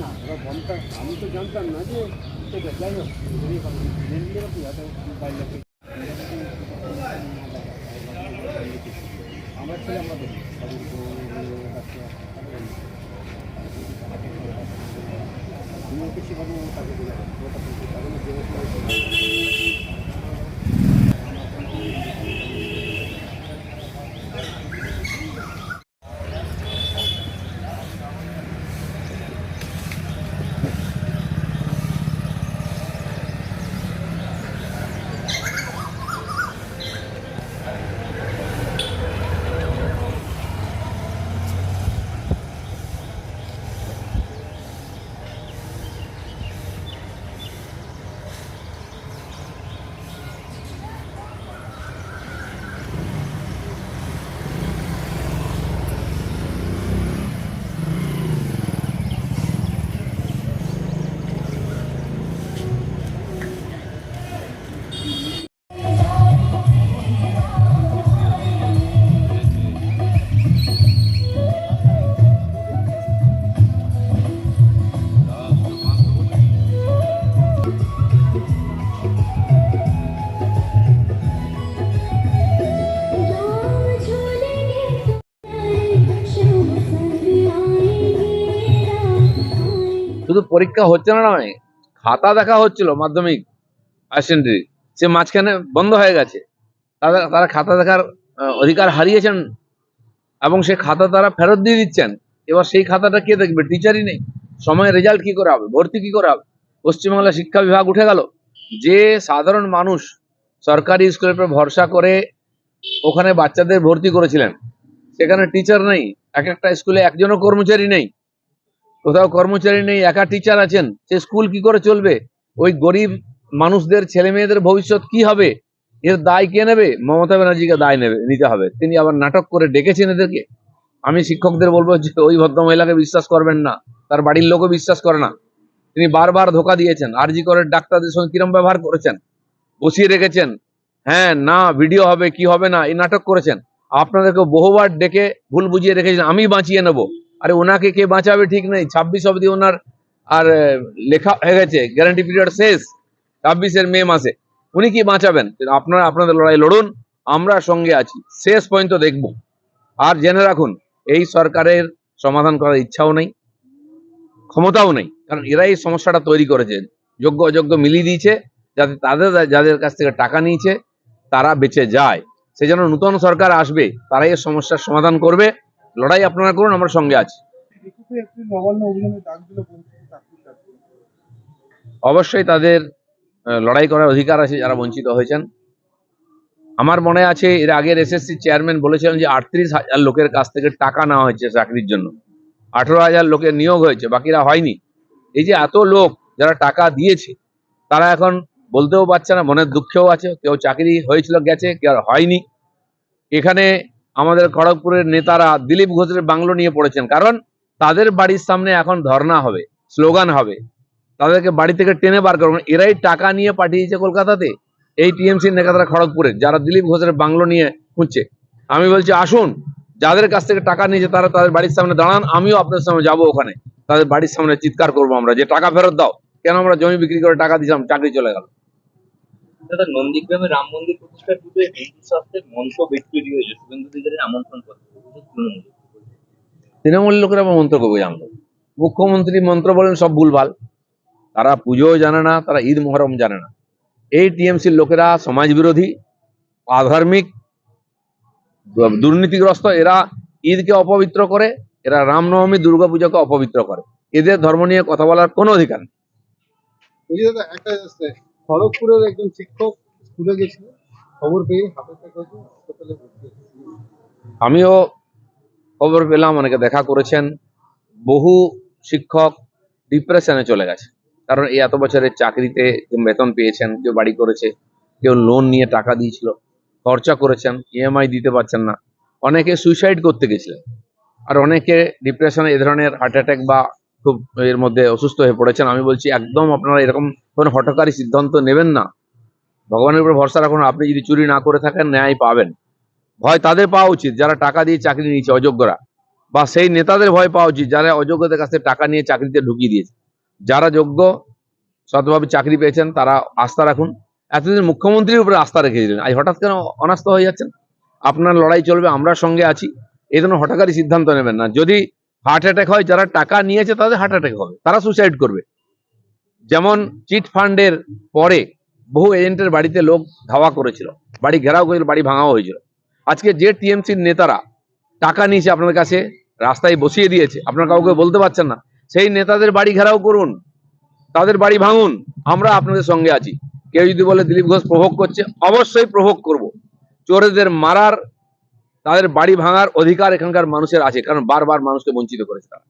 না ওরা গমটা আমি তো জানতাম না যে সেটা যাই হোক আমার ছেলে আমাদের শুধু পরীক্ষা হচ্ছে না নয়, খাতা দেখা হচ্ছিল মাধ্যমিক অ্যাসেন্ডারি সে মাঝখানে বন্ধ হয়ে গেছে। তারা তারা খাতা দেখার অধিকার হারিয়েছেন এবং সে খাতা তারা ফেরত দিয়ে দিচ্ছেন। এবার সেই খাতাটা কে দেখবে? টিচারই নেই। সময় রেজাল্ট কি করে হবে ভর্তি কি করে হবে পশ্চিমবাংলা শিক্ষা বিভাগ উঠে গেল। যে সাধারণ মানুষ সরকারি স্কুলের উপর ভরসা করে ওখানে বাচ্চাদের ভর্তি করেছিলেন, সেখানে টিচার নেই। এক একটা স্কুলে একজনও কর্মচারী নেই। কোথাও কর্মচারী নেই, একা টিচার আছেন, সে স্কুল কি করে চলবে? ওই গরিব মানুষদের, ছেলে মেয়েদের ভবিষ্যৎ কি হবে? এর দায় কে নেবে? মমতা ব্যানার্জিকে দায় নেবে, নিতে হবে। তিনি আবার নাটক করে ডেকেছেন এদেরকে। আমি শিক্ষকদের বলব যে, ওই ভদ্রমহিলাকে বিশ্বাস করবেন না, তার বাড়ির লোকও বিশ্বাস করে না। তিনি বারবার ধোকা দিয়েছেন আরজি করে ডাক্তারদের সঙ্গে কিরম ব্যবহার করেছেন? বসিয়ে রেখেছেন হ্যাঁ না ভিডিও হবে, কি হবে না? এই নাটক করেছেন। আপনাদেরকে বহুবার ডেকে ভুল বুঝিয়ে রেখেছেন, আমি বাঁচিয়ে নেব। আরে ওনাকে কে বাঁচাবে ঠিক নেই। ছাব্বিশ অবধি ওনার আর লেখা হয়ে গেছে গ্যারান্টি পিরিয়ড শেষ, ছাব্বিশের মে মাসে। উনি কি বাঁচাবেন? আপনারা, আপনাদের লড়াই লড়ুন, আমরা সঙ্গে আছি। শেষ পর্যন্ত দেখব। আর জেনে রাখুন, এই সরকারের সমাধান করার ইচ্ছাও নেই, ক্ষমতাও নেই। কারণ এরাই এই সমস্যাটা তৈরি করেছে। যোগ্য অযোগ্য মিলিয়ে দিয়েছে, যাতে তাদের, যাদের কাছ থেকে টাকা নিয়েছে, তারা বেঁচে যায়। সেই জন্য নূতন সরকার আসবে, তারাই এর সমস্যার সমাধান করবে। লড়াই আপনারা করুন, আমরা সঙ্গে আছি। অবশ্যই তাদের লড়াই করার অধিকার আছে যারা বঞ্চিত হয়েছেন। আমার মনে আছে, এর আগের এসএসসি চেয়ারম্যান বলেছিলেন যে আটত্রিশ হাজার লোকের কাছ থেকে টাকা নেওয়া হয়েছে চাকরির জন্য। আঠেরো হাজার লোকের নিয়োগ হয়েছে, বাকিরা হয়নি। এই যে এত লোক যারা টাকা দিয়েছে, তারা এখন বলতেও পারছে না, মনের দুঃখেও আছে। কেউ চাকরি হয়েছিল, গেছে, কেউ আর হয়নি। এখানে আমাদের খড়গপুরের নেতারা দিলীপ ঘোষের বাংলো নিয়ে পড়েছেন। কারণ তাদের বাড়ির সামনে এখন ধর্না হবে, স্লোগান হবে। তাদেরকে বাড়ি থেকে টেনে বার করবেন এরাই টাকা নিয়ে পাঠিয়েছে কলকাতাতে এই টিএমসির নেতারা খড়গপুরে, যারা দিলীপ ঘোষের বাংলো নিয়ে খুঁজছে। আমি বলছি, আসুন, যাদের কাছ থেকে টাকা নিয়েছে তারা তাদের বাড়ির সামনে দাঁড়ান, আমিও আপনাদের সামনে যাব ওখানে। তাদের বাড়ির সামনে চিৎকার করব আমরা যে, টাকা ফেরত দাও। কেন আমরা জমি বিক্রি করে টাকা দিয়েছিলাম, চাকরি চলে গেল। দাদা নন্দীগ্রামে রাম মন্দির প্রতিষ্ঠার পূর্বে হিন্দু শাস্ত্রের মঞ্চ বেশ হয়েছে। শুভেন্দু অধিকারীর আমন্ত্রণ পত্র তৃণমূল লোকেরা আবার মন্ত্র করব জানতো মুখ্যমন্ত্রী মন্ত্র বলেন সব ভুলভাল। তারা পুজোও জানে না তারা ঈদ মহরম জানে না। এই টিএমসির লোকেরা সমাজ বিরোধী আধার্মিক দুর্নীতিগ্রস্ত এরা ঈদকে অপবিত্র করে এরা রামনবমী দুর্গাপূজাকে অপবিত্র করে। এদের ধর্ম নিয়ে কথা বলার কোনো অধিকার নেই। দাদা একটা খড়গপুরের একজন শিক্ষক স্কুলে গেছিল, খবর পেয়ে হাতে হাসপাতালে আমিও খবর পেলাম, অনেকে দেখা করেছেন। বহু শিক্ষক ডিপ্রেশনে চলে গেছে। কারণ এই এত বছরের চাকরিতে বেতন পেয়েছেন, কেউ বাড়ি করেছে, কেউ লোন নিয়ে টাকা দিয়েছিল, খরচা করেছেন ইএমআই দিতে পারছেন না। অনেকে সুইসাইড করতে গেছিলেন। আর অনেকে ডিপ্রেশনে এ ধরনের হার্ট অ্যাটাক বা খুব এর মধ্যে অসুস্থ হয়ে পড়েছেন। আমি বলছি, একদম আপনারা এরকম কোনো হঠকারী সিদ্ধান্ত নেবেন না। ভগবানের উপর ভরসা রাখুন, আপনি যদি চুরি না করে থাকেন, ন্যায় পাবেন। ভয় তাদের পাওয়া উচিত, যারা টাকা দিয়ে চাকরি নিয়েছে, অযোগ্যরা। বা সেই নেতাদের ভয় পাওয়া উচিত, যারা অযোগ্যদের কাছে টাকা নিয়ে চাকরিতে ঢুকিয়ে দিয়েছে। যারা যোগ্য, সৎভাবে চাকরি পেয়েছেন, তারা আস্থা রাখুন। এতদিন মুখ্যমন্ত্রীর উপরে আস্থা রেখেছিলেন আজ হঠাৎ কেন অনাস্থা হয়ে যাচ্ছেন? আপনার লড়াই চলবে, আমরা সঙ্গে আছি। এই ধরনের হঠাৎকারই সিদ্ধান্ত নেবেন না। যদি হার্ট অ্যাটাক হয়, যারা টাকা নিয়েছে তাদের হার্ট অ্যাটাক হবে, তারা সুসাইড করবে। যেমন চিট ফান্ডের পরে বহু এজেন্টের বাড়িতে লোক ধাওয়া করেছিল, বাড়ি ঘেরাও করেছিল, বাড়ি ভাঙাও হয়েছিল। আজকে যে টিএমসির নেতারা টাকা নিয়েছে আপনার কাছে, রাস্তায় বসিয়ে দিয়েছে, আপনার কাউকে বলতে পারছেন না, সেই নেতাদের বাড়ি ঘেরাও করুন, তাদের বাড়ি ভাঙুন, আমরা আপনাদের সঙ্গে আছি। কেউ যদি বলে দিলীপ ঘোষ প্রভোগ করছে, অবশ্যই প্রভোগ করব। চোরেদের মারার তাদের বাড়ি ভাঙার অধিকার এখানকার মানুষের আছে কারণ বারবার মানুষকে বঞ্চিত করেছে তারা।